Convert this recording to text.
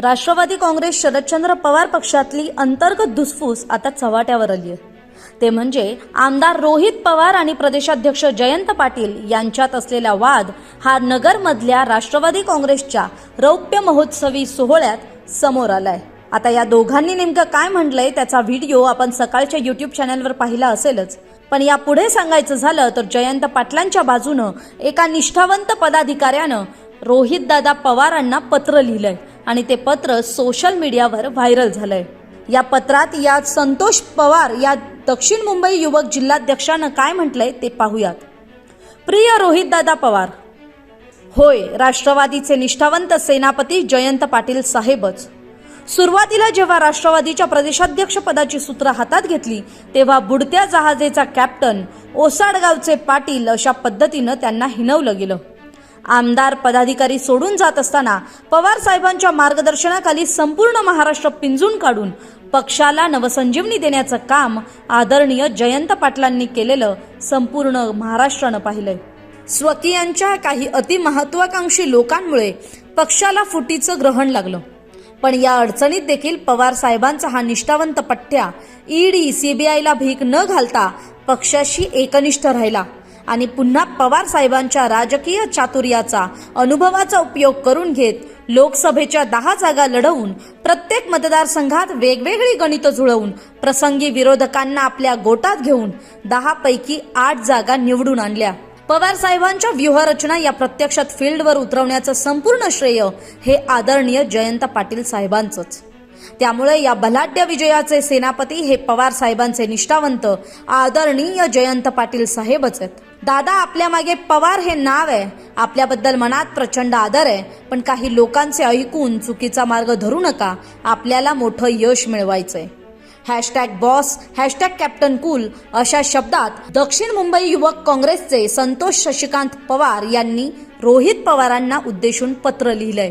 राष्ट्रवादी काँग्रेस शरदचंद्र पवार पक्षातली अंतर्गत धुसफूस आता चव्हाट्यावर आली आहे ते म्हणजे आमदार रोहित पवार आणि प्रदेशाध्यक्ष जयंत पाटील यांच्यात असलेला वाद हा नगरमधल्या राष्ट्रवादी काँग्रेसच्या रौप्य महोत्सवी सोहळ्यात समोर आलाय. आता या दोघांनी नेमकं काय म्हटलंय त्याचा व्हिडिओ आपण सकाळच्या युट्यूब चॅनलवर पाहिला असेलच. पण या पुढे सांगायचं झालं तर जयंत पाटलांच्या बाजूनं एका निष्ठावंत पदाधिकाऱ्यानं रोहितदादा पवारांना पत्र लिहिलंय. आणि ते पत्र सोशल मीडियावर व्हायरल झालंय. या पत्रात या संतोष पवार या दक्षिण मुंबई युवक जिल्हाध्यक्षानं काय म्हटलंय ते पाहूयात. प्रिय रोहितदादा पवार होय राष्ट्रवादीचे निष्ठावंत सेनापती जयंत पाटील साहेबच. सुरुवातीला जेव्हा राष्ट्रवादीच्या प्रदेशाध्यक्ष पदाची सूत्र हातात घेतली तेव्हा बुडत्या जहाजेचा कॅप्टन ओसाडगावचे पाटील अशा पद्धतीनं त्यांना हिनवलं गेलं. आमदार पदाधिकारी सोडून जात असताना पवार साहेबांच्या मार्गदर्शनाखाली संपूर्ण महाराष्ट्र पिंजून काढून पक्षाला नवसंजीवनी देण्याचं काम आदरणीय जयंत पाटलांनी केलेलं संपूर्ण महाराष्ट्रानं पाहिलंय. स्वकीयांच्या काही अतिमहत्वाकांक्षी लोकांमुळे पक्षाला फुटीचं ग्रहण लागलं. पण या अडचणीत देखील पवार साहेबांचा हा निष्ठावंत पठ्ठ्या ईडी सीबीआयला भीक न घालता पक्षाशी एकनिष्ठ राहिला. आणि पुन्हा पवार साहेबांच्या राजकीय चातुर्याचा अनुभवाचा उपयोग करून घेत लोकसभेच्या दहा जागा लढवून प्रत्येक मतदारसंघात वेगवेगळी गणितं जुळवून प्रसंगी विरोधकांना आपल्या गोटात घेऊन दहा पैकी आठ जागा निवडून आणल्या. पवार साहेबांच्या व्यूहरचना या प्रत्यक्षात फील्डवर उतरवण्याचं संपूर्ण श्रेय हे आदरणीय जयंत पाटील साहेबांचंच. त्यामुळे या बलाढ्य विजयाचे सेनापती हे पवार साहेबांचे निष्ठावंत आदरणीय जयंत पाटील साहेबच आहेत. दादा आपल्या मागे पवार हे नाव आहे. आपल्याबद्दल मनात प्रचंड आदर आहे. पण काही लोकांचे ऐकून चुकीचा मार्ग धरू नका. आपल्याला मोठं यश मिळवायचंय. Hashtag boss hashtag captain cool अशा शब्दात दक्षिण मुंबई युवक काँग्रेसचे संतोष शशिकांत पवार यांनी रोहित पवारांना उद्देशून पत्र लिहिलंय.